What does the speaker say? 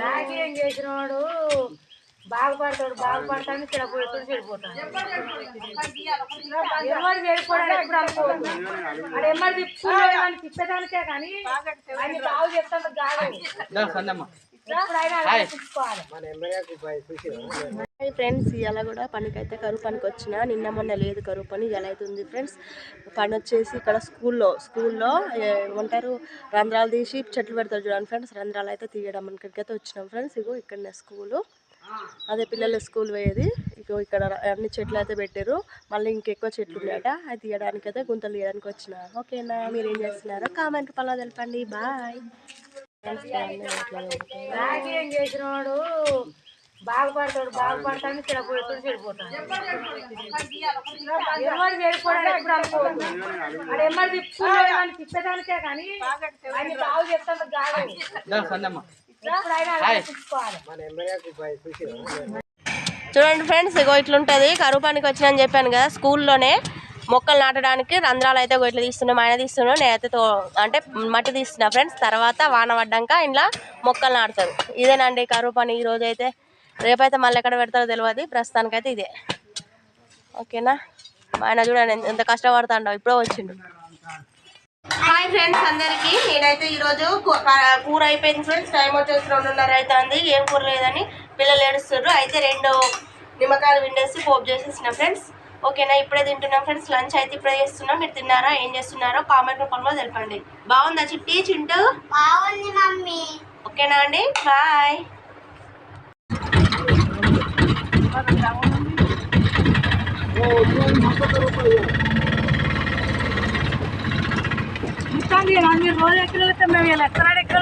రాజకీయం చేసినవాడు బాగుపడతాడు బాగుపడతాడు చెడిపోతాడు చెడిపోతాడు ఎవరు చెడిపోవడానికి ఎప్పుడు అనుకోవద్దు. అది తిప్పడానికే కానీ ఆయన బాగు చెప్తాను ఫ్రెండ్స్ ఇవాళ కూడా పనికి అయితే కరువు పనికి వచ్చిన నిన్న మొన్న లేదు కరువు పని ఇలా అయితే ఉంది ఫ్రెండ్స్. పని వచ్చేసి ఇక్కడ స్కూల్లో స్కూల్లో ఏమంటారు రంధ్రాలు తీసి చెట్లు పెడతారు చూడండి ఫ్రెండ్స్. రంధ్రాలు అయితే తీయడం ఇక్కడికైతే వచ్చినాం ఫ్రెండ్స్. ఇగో ఇక్కడనే స్కూలు. అదే పిల్లల స్కూల్ పోయేది. ఇగో ఇక్కడ అన్ని చెట్లు అయితే పెట్టారు. మళ్ళీ ఇంకెక్కువ చెట్లు ఉన్నాయట. అది తీయడానికి అయితే గుంతలు తీయడానికి వచ్చిన ఓకేనా? మీరు ఏం చేస్తున్నారో? కామెంట్ పలా తెలపండి. బాయ్. రాజకీయం చేసినవాడు? బాగుపడతాడు బాగుపడతాడు చెడిపోతాడు చెడిపోతాడు. ఎవరు చెడిపోవడానికి ఎప్పుడు అనుకోవద్దు. అది ఎమ్మడి తిప్పుకున్నాడు అని తిప్పడానికే కానీ ఆయన బాగు చెప్తాను చూడండి ఫ్రెండ్స్ ఇగో ఇట్లుంటుంది. కరువు పనికి వచ్చిన అని చెప్పాను కదా స్కూల్లోనే. మొక్కలు నాటడానికి రంధ్రాలు అయితే ఇగో ఇట్లా తీస్తున్నాం ఆయన తీస్తున్నాం నేనైతే తో అంటే మట్టి తీస్తున్నా ఫ్రెండ్స్ తర్వాత వాన పడ్డాక ఇంట్లో మొక్కలు నాటుతారు. ఇదేనండి కరువు పని. ఈ అయితే రేపైతే మళ్ళీ ఎక్కడ పెడతారో తెలియదు ప్రస్తుతానికైతే ఇదే. ఓకేనా? ఆయన చూడండి ఎంత- కష్టపడుతుండవు కష్టపడుతుండో. ఇప్పుడే వచ్చిండు. హాయ్ ఫ్రెండ్స్ అందరికి. నేనైతే ఈరోజు కూర అయిపోయింది ఫ్రెండ్స్ టైం వచ్చేసి రెండున్నర అవుతుంది ఏం కూర లేదని పిల్లలు ఏడుస్తున్నారు అయితే రెండు నిమ్మకాయలు విండేసి పోపు చేసేసిన ఫ్రెండ్స్ ఓకేనా ఇప్పుడే తింటున్నాం ఫ్రెండ్స్. లంచ్ అయితే ఇప్పుడే చేస్తున్నాం. మీరు తిన్నారా ఏం చేస్తున్నారో కామెంట్ రూపంలో తెలపండి. బాగుందా చిట్టి చింటూ? బాగుంది మమ్మీ. ఓకేనా అండి బాయ్. మీరు రోజు ఎక్కడ మేము ఇలా ఎక్కడ ఎక్కడ